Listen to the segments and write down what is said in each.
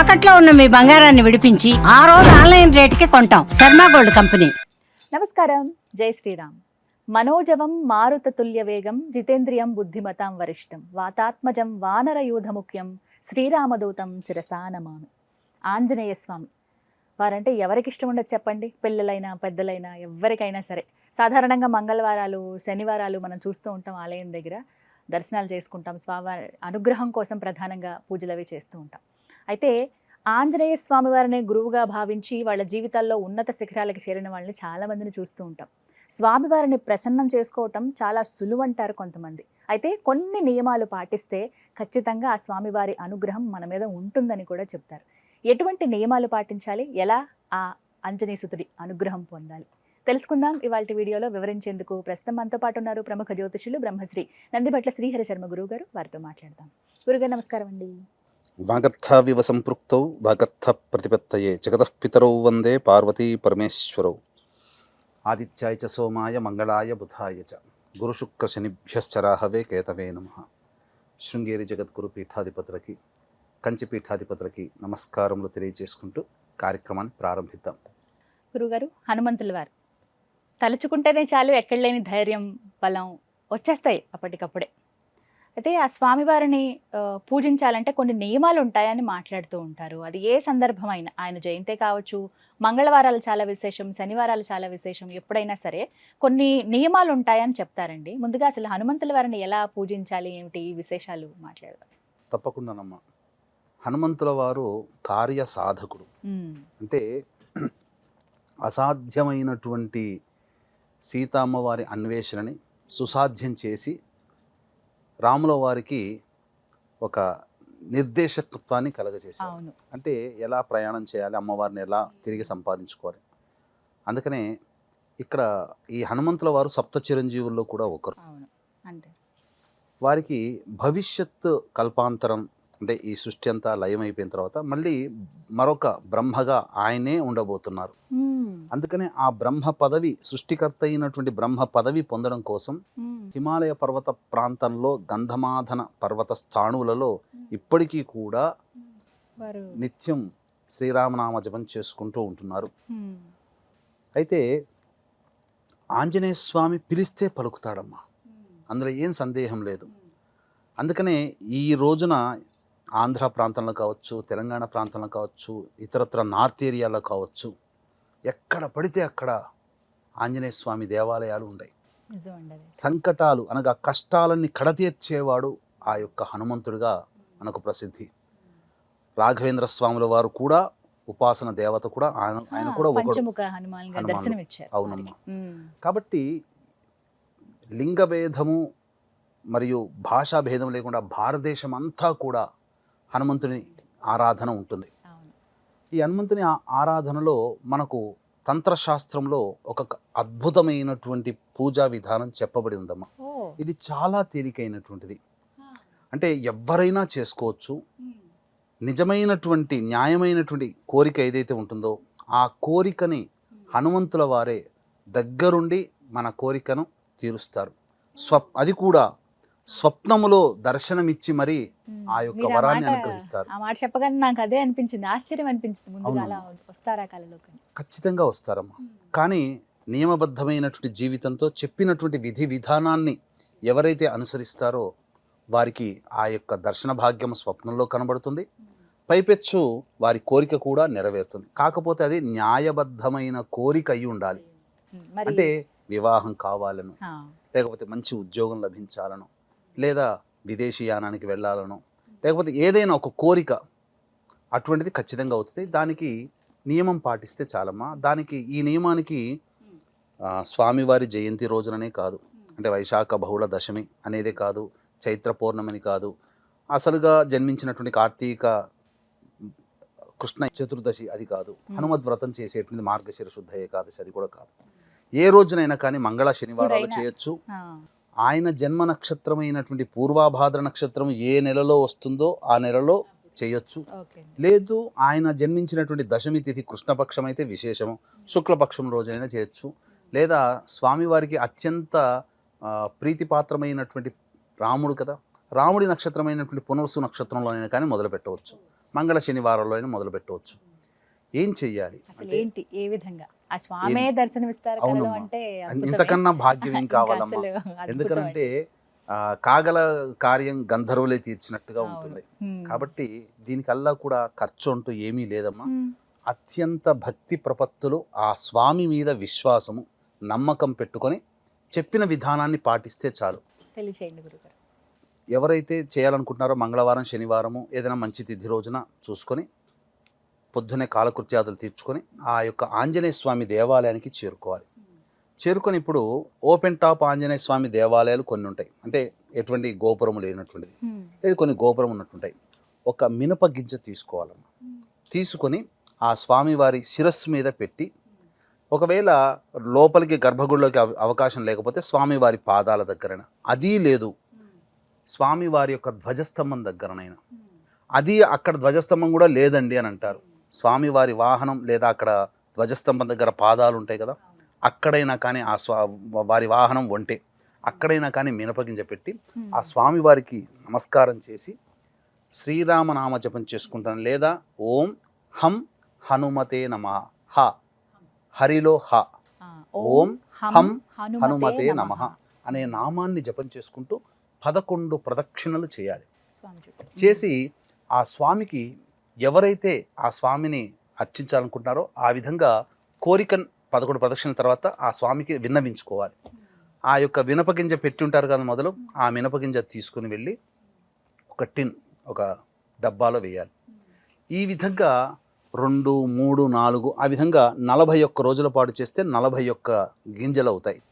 తాకట్లో ఉన్న మీ బంగారాన్ని విడిపించి ఆ రోజు ఆన్లైన్ రేటుకి కొంటాం. Sharma gold company. నమస్కారం. జై శ్రీరామ్. మనోజవం మారుతతుల్య వేగం జితేంద్రియం బుద్ధిమతాం వరిష్టం. వాతాత్మజం వానరయూధ ముఖ్యం. శ్రీరామదూతం శిరసా నమామి. ఆంజనేయ స్వామి. వారంటే ఎవరికి ఇష్టం ఉండదు చెప్పండి. పిల్లలైనా పెద్దలైనా ఎవరికైనా సరే. సాధారణంగా మంగళవారాలు శనివారాలు మనం చూస్తూ ఉంటాం ఆలయం దగ్గర. దర్శనాలు చేసుకుంటాం. స్వామి అనుగ్రహం కోసం ప్రధానంగా పూజలు అవి చేస్తూ ఉంటాం. అయితే ఆంజనేయ స్వామి వారిని గురువుగా భావించి వాళ్ళ జీవితాల్లో ఉన్నత శిఖరాలకు చేరిన వాళ్ళని చాలా మందిని చూస్తూ ఉంటాం. స్వామివారిని ప్రసన్నం చేసుకోవటం చాలా సులువంటారు కొంతమంది. అయితే కొన్ని నియమాలు పాటిస్తే ఖచ్చితంగా ఆ స్వామివారి అనుగ్రహం మన మీద ఉంటుందని కూడా చెప్తారు. ఎటువంటి నియమాలు పాటించాలి? ఎలా ఆ అంజనీసుతుడి అనుగ్రహం పొందాలి? తెలుసుకుందాం ఇవాళ వీడియోలో వివరించేందుకు ప్రస్తుతం మనతో పాటు ఉన్నారు ప్రముఖ జ్యోతిషులు బ్రహ్మశ్రీ నందిబట్ల శ్రీహరి శర్మ గురువు గారు వారితో మాట్లాడదాం. గురుగారు నమస్కారం అండి. వాగర్థవివ సంపృక్తౌ వాగర్థ ప్రతిపత్తయే జగతఃపితరౌ వందే పార్వతీ పరమేశ్వరౌ ఆదిత్యాయ చ సోమాయ మంగళాయ బుధాయ చ గురుశుక్ర శనిభ్యశ్చరాహవే కేతవే నమ శృంగేరి జగద్గురు పీఠాధిపతులకి కంచి పీఠాధిపతులకి నమస్కారములు తెలియజేసుకుంటూ కార్యక్రమాన్ని ప్రారంభిద్దాం. గురుగారు హనుమంతుల వారు తలుచుకుంటేనే చాలు ఎక్కడ లేని ధైర్యం బలం వచ్చేస్తాయి అప్పటికప్పుడే. అయితే ఆ స్వామివారిని పూజించాలంటే కొన్ని నియమాలు ఉంటాయని మాట్లాడుతూ ఉంటారు. అది ఏ సందర్భమైన ఆయన జయంతే కావచ్చు మంగళవారాలు చాలా విశేషం శనివారాలు చాలా విశేషం ఎప్పుడైనా సరే కొన్ని నియమాలు ఉంటాయని చెప్తారండి. ముందుగా అసలు హనుమంతుల వారిని ఎలా పూజించాలి ఏమిటి విశేషాలు మాట్లాడదాం. తప్పకుండానమ్మా. హనుమంతుల వారు కార్య సాధకుడు. అంటే అసాధ్యమైనటువంటి సీతమ్మవారి అన్వేషణని సుసాధ్యం చేసి రాముల వారికి ఒక నిర్దేశకత్వాన్ని కలగజేశారు. అంటే ఎలా ప్రయాణం చేయాలి అమ్మవారిని ఎలా తిరిగి సంపాదించుకోవాలి. అందుకనే ఇక్కడ ఈ హనుమంతుల వారు సప్త చిరంజీవుల్లో కూడా ఒకరు. వారికి భవిష్యత్ కల్పాంతరం అంటే ఈ సృష్టి అంతా లయమైపోయిన తర్వాత మళ్ళీ మరొక బ్రహ్మగా ఆయనే ఉండబోతున్నారు. అందుకనే ఆ బ్రహ్మ పదవి సృష్టికర్త అయినటువంటి బ్రహ్మ పదవి పొందడం కోసం హిమాలయ పర్వత ప్రాంతంలో గంధమాధన పర్వత స్థాణువులలో ఇప్పటికీ కూడా నిత్యం శ్రీరామనామ జపం చేసుకుంటూ ఉంటున్నారు. అయితే ఆంజనేయ స్వామి పిలిస్తే పలుకుతాడమ్మా. అందులో ఏం సందేహం లేదు. అందుకనే ఈ రోజున ఆంధ్ర ప్రాంతంలో కావచ్చు తెలంగాణ ప్రాంతంలో కావచ్చు ఇతరత్ర నార్త్ ఏరియాలో కావచ్చు ఎక్కడ పడితే అక్కడ ఆంజనేయ స్వామి దేవాలయాలు ఉన్నాయి. సంకటాలు అనగా కష్టాలన్నీ కడతీర్చేవాడు ఆ యొక్క హనుమంతుడిగా మనకు ప్రసిద్ధి. రాఘవేంద్ర స్వాముల వారు కూడా ఉపాసన దేవత కూడా ఆయన ఆయన కూడా అవునమ్మా. కాబట్టి లింగభేదము మరియు భాషా భేదం లేకుండా భారతదేశం అంతా కూడా హనుమంతుని ఆరాధన ఉంటుంది. ఈ హనుమంతుని ఆరాధనలో మనకు తంత్రశాస్త్రంలో ఒక అద్భుతమైనటువంటి పూజా విధానం చెప్పబడి ఉందమ్మా. ఇది చాలా తేలికైనటువంటిది. అంటే ఎవరైనా చేసుకోవచ్చు. నిజమైనటువంటి న్యాయమైనటువంటి కోరిక ఏదైతే ఉంటుందో ఆ కోరికని హనుమంతుల వారే దగ్గరుండి మన కోరికను తీరుస్తారు. స్వప్ అది కూడా స్వప్నములో దర్శనమిచ్చి మరీ ఉమ్, ఆ యొక్క మీరు వరాన్ని అనుగ్రహిస్తారు. ఆ మాట చెప్పగానే నాకు అదే అనిపించింది ఆశ్చర్యం అనిపించింది ముందుగా. అలా వస్తారా కళలోకి ఖచ్చితంగా వస్తారమ్మా. కానీ నియమబద్ధమైనటువంటి జీవితంతో చెప్పినటువంటి విధి విధానాన్ని ఎవరైతే అనుసరిస్తారో వారికి ఆ యొక్క దర్శన భాగ్యం స్వప్నంలో కనబడుతుంది. పైపెచ్చు వారి కోరిక కూడా నెరవేరుతుంది. కాకపోతే అది న్యాయబద్ధమైన కోరిక అయి ఉండాలి. మరి అంటే వివాహం కావాలను లేకపోతే మంచి ఉద్యోగం లభించాలను లేదా విదేశీయానానికి వెళ్ళాలను లేకపోతే ఏదైనా ఒక కోరిక అటువంటిది ఖచ్చితంగా అవుతుంది. దానికి నియమం పాటిస్తే చాలమ్మా. దానికి ఈ నియమానికి స్వామివారి జయంతి రోజుననే కాదు. అంటే వైశాఖ బహుళ దశమి అనేదే కాదు చైత్ర పౌర్ణమిని కాదు. అసలుగా జన్మించినటువంటి కార్తీక కృష్ణ చతుర్దశి అది కాదు. హనుమద్ వ్రతం చేసేటువంటి మార్గశిర శుద్ధ ఏకాదశి అది కూడా కాదు. ఏ రోజునైనా కానీ మంగళ శనివారాలు. చేయొచ్చు. ఆయన జన్మ నక్షత్రమైనటువంటి పూర్వాభాద్ర నక్షత్రం ఏ నెలలో వస్తుందో ఆ నెలలో చేయొచ్చు. లేదు ఆయన జన్మించినటువంటి దశమి తిథి కృష్ణపక్షం అయితే విశేషము. శుక్లపక్షం రోజైనా చేయొచ్చు. లేదా స్వామివారికి అత్యంత ప్రీతిపాత్రమైనటువంటి రాముడు కదా. రాముడి నక్షత్రమైనటువంటి పునర్సు నక్షత్రంలోనైనా కానీ మొదలు పెట్టవచ్చు మంగళ శనివారంలో అయినా మొదలు పెట్టవచ్చు ఏం చెయ్యాలి అసలు ఏంటి ఏ విధంగా ఆ స్వామే దర్శనమిస్తారు. అంటే. ఇంతకన్నా భాగ్యం ఏం కావాలమ్మా. ఎందుకంటే కాగల కార్యం గంధర్వులే తీర్చినట్టుగా. ఉంటుంది. కాబట్టి దీనికల్లా కూడా ఖర్చు అంటూ ఏమీ లేదమ్మా. అత్యంత భక్తి ప్రపత్తులు ఆ స్వామి మీద విశ్వాసము నమ్మకం పెట్టుకొని చెప్పిన విధానాన్ని పాటిస్తే చాలు ఎవరైతే చేయాలనుకుంటున్నారో మంగళవారం శనివారము ఏదైనా మంచి తిథి రోజున చూసుకొని పొద్దునే కాలకృత్యాదులు తీర్చుకొని ఆ యొక్క ఆంజనేయ స్వామి దేవాలయానికి చేరుకోవాలి. చేరుకొని ఇప్పుడు ఓపెన్ టాప్ ఆంజనేయ స్వామి దేవాలయాలు కొన్ని ఉంటాయి. అంటే ఎటువంటి గోపురం లేనటువంటిది. హ్మ్. లేదు కొన్ని గోపురం ఉన్నట్టుంటాయి. ఒక మినప గింజ తీసుకోవాలమ్మ. తీసుకొని ఆ స్వామివారి శిరస్సు మీద పెట్టి ఒకవేళ లోపలికి గర్భగుడిలోకి అవ- అవకాశం లేకపోతే స్వామివారి పాదాల దగ్గరన. అది లేదు. స్వామివారి యొక్క ధ్వజస్తంభం దగ్గరనైనా. అది అక్కడ ధ్వజస్తంభం కూడా లేదండి అని అంటారు. స్వామివారి వాహనం లేదా అక్కడ ధ్వజస్తంభం దగ్గర పాదాలు ఉంటాయి కదా అక్కడైనా కానీ ఆ స్వా వారి వాహనం ఒంటే అక్కడైనా కానీ మినపగింజ పెట్టి. ఆ స్వామివారికి నమస్కారం చేసి శ్రీరామనామ జపం చేసుకుంటాను లేదా ఓం హం హనుమతే నమ హ హరిలో హ ఓం హం హనుమతే నమః. అనే నామాన్ని జపం చేసుకుంటూ పదకొండు ప్రదక్షిణలు చేయాలి. చేసి ఆ స్వామికి ఎవరైతే ఆ స్వామిని అర్చించాలనుకుంటున్నారో ఆ విధంగా కోరిక పదకొండు ప్రదక్షిణల తర్వాత ఆ స్వామికి విన్నవించుకోవాలి. ఆ యొక్క వినపగింజ పెట్టి ఉంటారు కదా మొదలు ఆ మినపగింజ తీసుకుని వెళ్ళి ఒక టిన్ ఒక డబ్బాలో వేయాలి. ఈ విధంగా రెండు మూడు నాలుగు ఆ విధంగా నలభై ఒక్క రోజుల పాటు చేస్తే నలభై ఒక్క గింజలు అవుతాయి.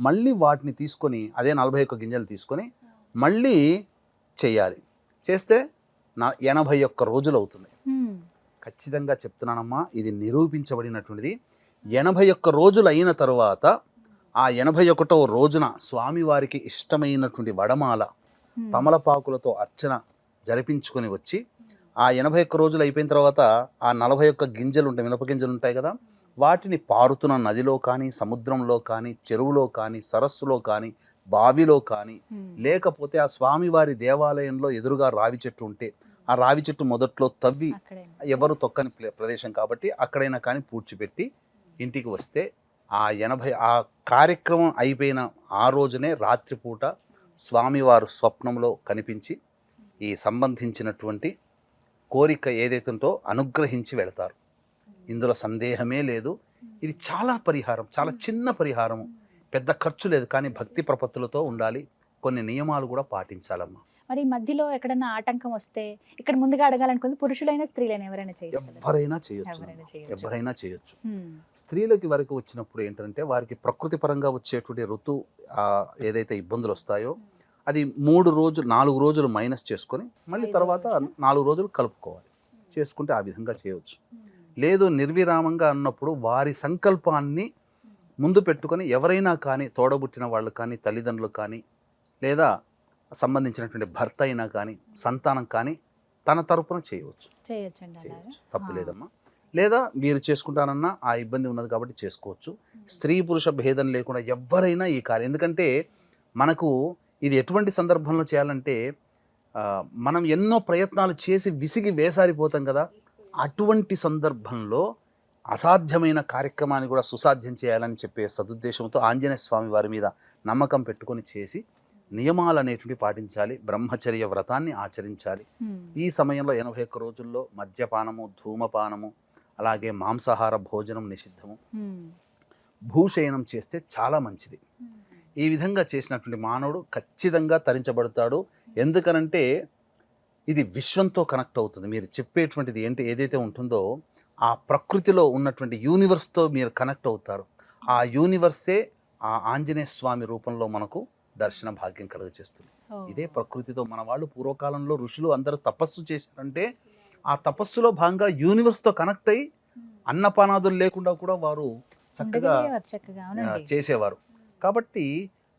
మళ్ళీ వాటిని తీసుకొని అదే నలభై ఒక్క గింజలు తీసుకొని మళ్ళీ చేయాలి. చేస్తే నా ఎనభై ఒక్క రోజులు అవుతుంది. ఖచ్చితంగా చెప్తున్నానమ్మా ఇది నిరూపించబడినటువంటిది ఎనభై ఒక్క రోజులు అయిన తరువాత ఆ ఎనభై ఒకటో రోజున స్వామివారికి ఇష్టమైనటువంటి వడమాల. తమలపాకులతో అర్చన జరిపించుకొని వచ్చి ఆ ఎనభై ఒక్క రోజులు అయిపోయిన తర్వాత ఆ నలభై ఒక్క గింజలు ఉంటాయి మినప గింజలు ఉంటాయి కదా వాటిని పారుతున్న నదిలో కానీ సముద్రంలో కానీ చెరువులో కానీ సరస్సులో కానీ బావిలో కానీ. లేకపోతే ఆ స్వామివారి దేవాలయంలో ఎదురుగా రావి చెట్టు ఉంటే ఆ రావి చెట్టు మొదట్లో తవ్వి ఎవరు తొక్కని ప్రదేశం కాబట్టి అక్కడైనా కానీ పూడ్చిపెట్టి ఇంటికి వస్తే ఆ ఎనభై ఆ కార్యక్రమం అయిపోయిన ఆ రోజునే రాత్రిపూట స్వామివారు స్వప్నంలో కనిపించి ఈ సంబంధించినటువంటి కోరిక ఏదైతే ఉందో అనుగ్రహించి వెళతారు. ఇందులో సందేహమే లేదు. ఇది చాలా పరిహారం చాలా చిన్న పరిహారము. పెద్ద ఖర్చు లేదు కానీ భక్తి ప్రపత్తులతో ఉండాలి. కొన్ని నియమాలు కూడా పాటించాలమ్మా. మరి మధ్యలో ఎక్కడన్నా ఆటంకం వస్తే ఇక్కడ ముందుగా అడగాలనుకుంది పురుషులైనా స్త్రీలైనా ఎవరైనా చేయొచ్చు? ఎవరైనా చేయొచ్చు. ఎవరైనా చేయొచ్చు. స్త్రీలకి వరకు వచ్చినప్పుడు ఏంటంటే వారికి ప్రకృతి పరంగా వచ్చేటువంటి ఋతు ఏదైతే ఇబ్బందులు వస్తాయో అది మూడు రోజులు నాలుగు రోజులు మైనస్ చేసుకొని మళ్ళీ తర్వాత. నాలుగు రోజులు కలుపుకోవాలి. చేసుకుంటే ఆ విధంగా చేయవచ్చు లేదు నిర్విరామంగా అన్నప్పుడు వారి సంకల్పాన్ని ముందు పెట్టుకొని ఎవరైనా కానీ తోడబుట్టిన వాళ్ళు కానీ తల్లిదండ్రులు కానీ లేదా సంబంధించినటువంటి భర్త అయినా కానీ సంతానం కానీ తన తరపున చేయవచ్చు. చేయవచ్చు తప్పు. లేదమ్మా. లేదా మీరు చేసుకుంటానన్నా ఆ ఇబ్బంది ఉన్నది కాబట్టి చేసుకోవచ్చు. స్త్రీ పురుష భేదం లేకుండా ఎవరైనా ఈ కార్యం ఎందుకంటే మనకు ఇది ఎటువంటి సందర్భంలో చేయాలంటే మనం ఎన్నో ప్రయత్నాలు చేసి విసిగి వేసారిపోతాం కదా. అటువంటి సందర్భంలో అసాధ్యమైన కార్యక్రమాన్ని కూడా సుసాధ్యం చేయాలని చెప్పే సదుద్దేశంతో ఆంజనేయ స్వామి వారి మీద నమ్మకం పెట్టుకొని చేసి నియమాలు అనేటివి పాటించాలి బ్రహ్మచర్య వ్రతాన్ని ఆచరించాలి. ఈ సమయంలో ఎనభై ఒక్క రోజుల్లో మద్యపానము ధూమపానము అలాగే మాంసాహార భోజనం నిషిద్ధము. భూషయనం చేస్తే చాలా మంచిది. ఈ విధంగా చేసినటువంటి మానవుడు ఖచ్చితంగా తరించబడతాడు. ఎందుకనంటే ఇది విశ్వంతో కనెక్ట్ అవుతుంది. మీరు చెప్పేటువంటిది ఏంటి ఏదైతే ఉంటుందో ఆ ప్రకృతిలో ఉన్నటువంటి యూనివర్స్తో మీరు కనెక్ట్ అవుతారు. ఆ యూనివర్సే ఆ ఆంజనేయ స్వామి రూపంలో మనకు దర్శన భాగ్యం కలుగజేస్తుంది. ఇదే ప్రకృతితో మన వాళ్ళు పూర్వకాలంలో ఋషులు అందరూ తపస్సు చేశారంటే ఆ తపస్సులో భాగంగా యూనివర్స్తో కనెక్ట్ అయ్యి అన్నపానాదులు లేకుండా కూడా వారు చక్కగా చేసేవారు. కాబట్టి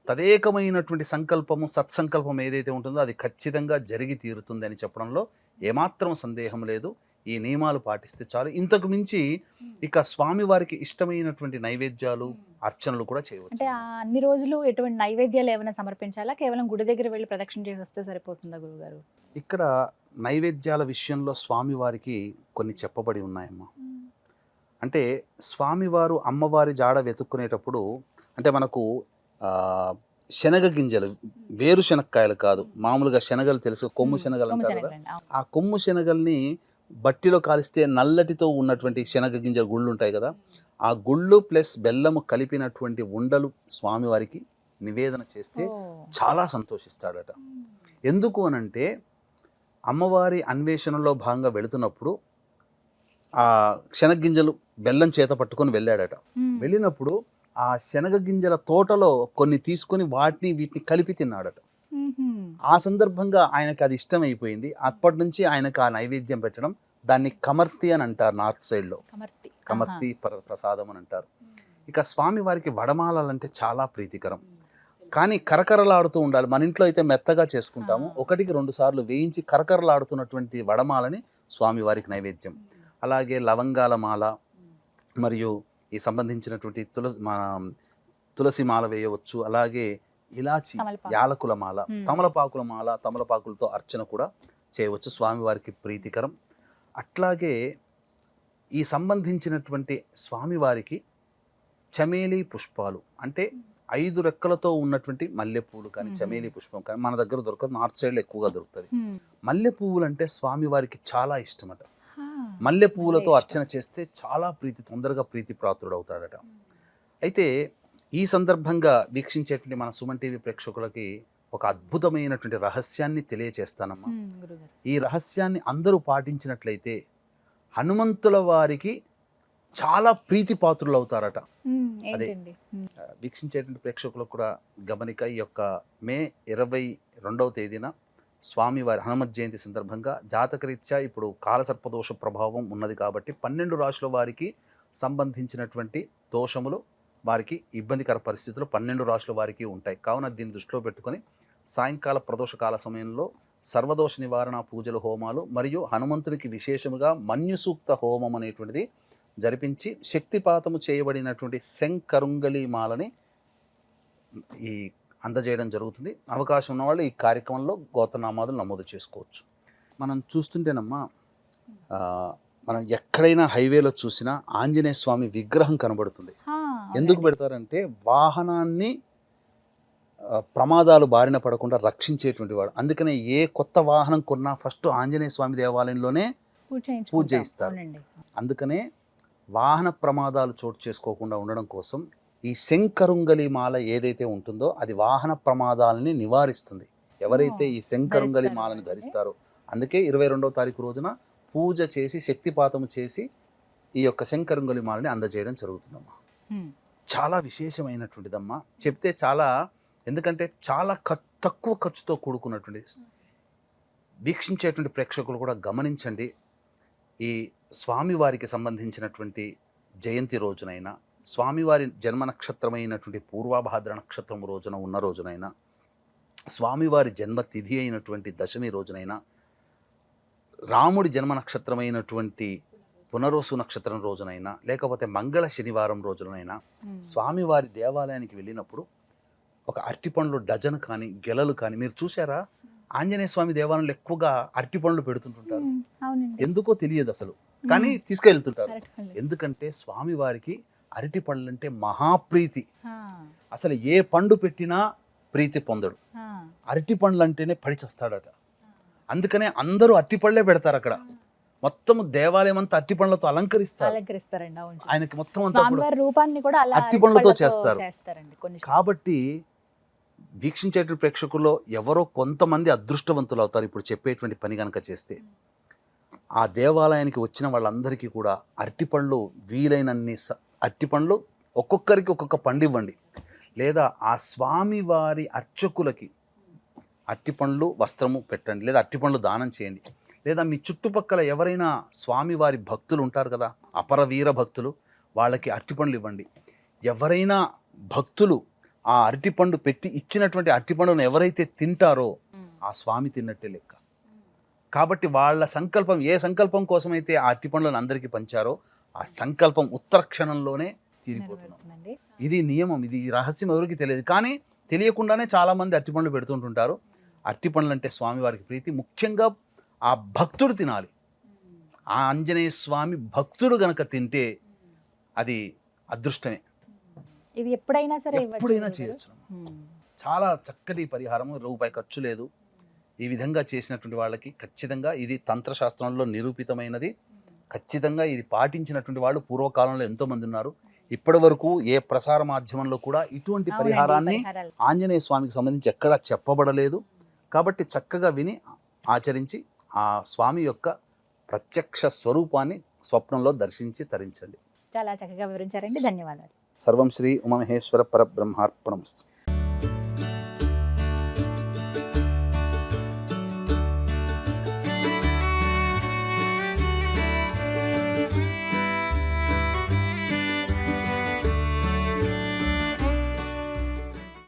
తదేకమైనటువంటి సంకల్పము సత్సంకల్పం ఏదైతే ఉంటుందో అది ఖచ్చితంగా జరిగి తీరుతుంది అని చెప్పడంలో ఏమాత్రం సందేహం లేదు. ఈ నియమాలు పాటిస్తే చాలు. ఇంతకు మించి ఇక స్వామివారికి ఇష్టమైనటువంటి నైవేద్యాలు అర్చనలు కూడా చేయవచ్చు. అంటే ఆ అన్ని రోజులు ఎటువంటి నైవేద్యాలు ఏమైనా సమర్పించాలా? కేవలం గుడి దగ్గర వెళ్ళి ప్రదక్షిణ చేసి వస్తే సరిపోతుందా గురుగారు ఇక్కడ నైవేద్యాల విషయంలో స్వామివారికి కొన్ని చెప్పబడి ఉన్నాయమ్మా. అంటే స్వామివారు అమ్మవారి జాడ వెతుక్కునేటప్పుడు అంటే మనకు శనగ గింజలు వేరు శనక్కాయలు కాదు. మామూలుగా శనగలు తెలుసు కొమ్ము శనగలు అంటారు కదా. ఆ కొమ్ము శనగల్ని బట్టిలో కాలిస్తే నల్లటితో ఉన్నటువంటి శనగ గింజల గుళ్ళు ఉంటాయి కదా ఆ గుళ్ళు ప్లస్ బెల్లము కలిపినటువంటి ఉండలు స్వామివారికి నివేదన చేస్తే. చాలా సంతోషిస్తాడట ఎందుకు అనంటే అమ్మవారి అన్వేషణలో భాగంగా వెళుతున్నప్పుడు ఆ శనగ్గింజలు బెల్లం చేత పట్టుకొని వెళ్ళాడట. వెళ్ళినప్పుడు ఆ శనగ గింజల తోటలో కొన్ని తీసుకొని వాటిని వీటిని కలిపి తిన్నాడట. ఆ సందర్భంగా ఆయనకి అది ఇష్టమైపోయింది. అప్పటి నుంచి ఆయనకు ఆ నైవేద్యం పెట్టడం దాన్ని కమర్తి అని అంటారు నార్త్ సైడ్లో. కమర్తి. కమర్తి ప్ర- ప్రసాదం అని అంటారు. ఇక స్వామి వారికి వడమాలంటే చాలా ప్రీతికరం. కానీ కరకరలాడుతూ ఉండాలి. మన ఇంట్లో అయితే మెత్తగా చేసుకుంటాము. ఒకటికి రెండు సార్లు వేయించి కరకరలాడుతున్నటువంటి వడమాలని స్వామి వారికి నైవేద్యం. అలాగే లవంగాల మాల మరియు ఈ సంబంధించినటువంటి తులసి తులసి మాల వేయవచ్చు. అలాగే ఇలాచి. యాలకుల మాల. తమలపాకుల మాల తమలపాకులతో అర్చన కూడా చేయవచ్చు స్వామివారికి ప్రీతికరం అట్లాగే ఈ సంబంధించినటువంటి స్వామివారికి చమేలి పుష్పాలు అంటే ఐదు రెక్కలతో ఉన్నటువంటి మల్లెపూలు కానీ. చమేలి పుష్పం కానీ మన దగ్గర దొరకదు నార్త్ సైడ్లో ఎక్కువగా దొరుకుతుంది. మల్లె పువ్వులు అంటే స్వామివారికి చాలా ఇష్టమట. మల్లె పువ్వులతో. అర్చన చేస్తే చాలా ప్రీతి తొందరగా ప్రీతి ప్రాప్తుడు అవుతాడట అయితే ఈ సందర్భంగా వీక్షించేటువంటి మన సుమన్ టీవీ ప్రేక్షకులకి ఒక అద్భుతమైనటువంటి రహస్యాన్ని తెలియచేస్తానమ్మా. ఈ రహస్యాన్ని అందరూ పాటించినట్లయితే హనుమంతుల వారికి చాలా ప్రీతి పాత్రులు అవుతారట అదే. వీక్షించేటువంటి ప్రేక్షకులకు కూడా గమనిక ఈ యొక్క మే ఇరవై రెండవ తేదీన స్వామివారి హనుమత్ జయంతి సందర్భంగా జాతకరీత్యా ఇప్పుడు కాలసర్పదోష ప్రభావం ఉన్నది కాబట్టి పన్నెండు రాశుల వారికి సంబంధించినటువంటి దోషములు వారికి ఇబ్బందికర పరిస్థితులు పన్నెండు రాశుల వారికి ఉంటాయి. కావున దీన్ని దృష్టిలో పెట్టుకొని సాయంకాల ప్రదోషకాల సమయంలో సర్వదోష నివారణ పూజలు హోమాలు మరియు హనుమంతునికి విశేషముగా మన్యుసూక్త హోమం అనేటువంటిది జరిపించి శక్తిపాతము చేయబడినటువంటి శంకరుంగలి మాలని ఈ అందజేయడం జరుగుతుంది. అవకాశం ఉన్నవాళ్ళు ఈ కార్యక్రమంలో గోతనామాదులు నమోదు చేసుకోవచ్చు. మనం చూస్తుంటేనమ్మా మనం ఎక్కడైనా హైవేలో చూసినా ఆంజనేయ స్వామి విగ్రహం కనబడుతుంది. ఎందుకు. పెడతారంటే వాహనాన్ని ప్రమాదాలు బారిన పడకుండా రక్షించేటువంటి వాడు అందుకనే ఏ కొత్త వాహనం కొన్నా ఫస్ట్ ఆంజనేయ స్వామి దేవాలయంలోనే పూజ. చేయిస్తారు. అందుకనే వాహన ప్రమాదాలు చోటు చేసుకోకుండా ఉండడం కోసం ఈ శంకరుంగలి మాల ఏదైతే ఉంటుందో అది వాహన ప్రమాదాలని నివారిస్తుంది ఎవరైతే ఈ శంకరుంగలి మాలని. ధరిస్తారో అందుకే ఇరవై రెండవ తారీఖు రోజున పూజ చేసి శక్తిపాతము చేసి ఈ యొక్క శంకరుంగలి మాలని అందజేయడం జరుగుతుందమ్మా మ్మ్. చాలా విశేషమైనటువంటిదమ్మా. చెప్తే చాలా ఎందుకంటే చాలా తక్కువ ఖర్చుతో కూడుకున్నటువంటి వీక్షించేటువంటి ప్రేక్షకులు కూడా గమనించండి ఈ స్వామివారికి సంబంధించినటువంటి జయంతి రోజునైనా స్వామివారి జన్మ నక్షత్రమైనటువంటి పూర్వాభాద్ర నక్షత్రం రోజున ఉన్న రోజునైనా స్వామివారి జన్మతిథి అయినటువంటి దశమి రోజునైనా రాముడి జన్మ నక్షత్రమైనటువంటి పునరోసు నక్షత్రం రోజునైనా లేకపోతే మంగళ శనివారం రోజునైనా. స్వామివారి దేవాలయానికి వెళ్ళినప్పుడు ఒక అరటిపండ్లు డజన్ కానీ గెలలు కానీ మీరు చూసారా ఆంజనేయ స్వామి దేవాలయంలో ఎక్కువగా అరటిపండ్లు పెడుతుంటుంటారు. ఎందుకో తెలియదు అసలు. కానీ తీసుకెళ్తుంటారు. ఎందుకంటే స్వామివారికి అరటి పళ్ళు అంటే మహాప్రీతి అసలు ఏ పండు పెట్టినా ప్రీతి పొందడు. అరటి పండ్లు అంటేనే పడి చస్తాడట. అందుకనే అందరూ అరటి పళ్ళే పెడతారు అక్కడ మొత్తం దేవాలయం అంతా అరటి పండ్లతో అలంకరిస్తారు. అలంకరిస్తారండి అవును. ఆయనకి మొత్తం అంతా రూపాన్ని కూడా అరటి పండ్లతో చేస్తారు. కాబట్టి వీక్షించేటువంటి ప్రేక్షకుల్లో ఎవరో కొంతమంది అదృష్టవంతులు అవుతారు ఇప్పుడు చెప్పేటువంటి పని కనుక చేస్తే. ఆ దేవాలయానికి వచ్చిన వాళ్ళందరికీ కూడా అరటిపళ్ళు వీలైనన్ని స- అరటిపండ్లు ఒక్కొక్కరికి ఒక్కొక్క పండు ఇవ్వండి. లేదా ఆ స్వామి వారి అర్చకులకి అరటిపండ్లు వస్త్రము పెట్టండి. లేదా అరటిపండ్లు దానం చేయండి. లేదా మీ చుట్టుపక్కల ఎవరైనా స్వామివారి భక్తులు ఉంటారు కదా అపర వీర భక్తులు వాళ్ళకి అరటిపండ్లు ఇవ్వండి. ఎవరైనా భక్తులు ఆ అరటిపండు పెట్టి ఇచ్చినటువంటి అరటిపండును ఎవరైతే తింటారో. ఆ స్వామి తిన్నట్టే లెక్క. కాబట్టి వాళ్ళ సంకల్పం ఏ సంకల్పం కోసమైతే ఆ అట్టి పండ్లను అందరికీ పంచారో ఆ సంకల్పం ఉత్తర క్షణంలోనే తీరిపోతున్నాం ఇది నియమం ఇది రహస్యం ఎవరికి తెలియదు. కానీ తెలియకుండానే చాలా మంది అట్టి పండ్లు పెడుతుంటుంటారు. అట్టి పండ్లు అంటే స్వామివారికి ప్రీతి. ముఖ్యంగా ఆ భక్తుడు తినాలి ఆ ఆంజనేయ స్వామి భక్తుడు గనక తింటే అది అదృష్టమే ఇది ఎప్పుడైనా సరే ఎప్పుడైనా? చేయొచ్చు. చాలా చక్కటి పరిహారం రూపాయి ఖర్చు లేదు ఈ విధంగా చేసినటువంటి వాళ్ళకి ఖచ్చితంగా ఇది తంత్రశాస్త్రంలో నిరూపితమైనది ఖచ్చితంగా ఇది పాటించినటువంటి వాళ్ళు పూర్వకాలంలో ఎంతో మంది ఉన్నారు ఇప్పటి వరకు ఏ ప్రసార మాధ్యమంలో కూడా ఇటువంటి పరిహారాన్ని. ఆంజనేయ స్వామికి సంబంధించి ఎక్కడా చెప్పబడలేదు కాబట్టి చక్కగా విని ఆచరించి ఆ స్వామి యొక్క ప్రత్యక్ష స్వరూపాన్ని స్వప్నంలో దర్శించి తరించండి. చాలా చక్కగా వివరించారండి. ధన్యవాదాలు. సర్వం శ్రీ ఉమమహేశ్వర పరబ్రహ్మార్పణమస్తు.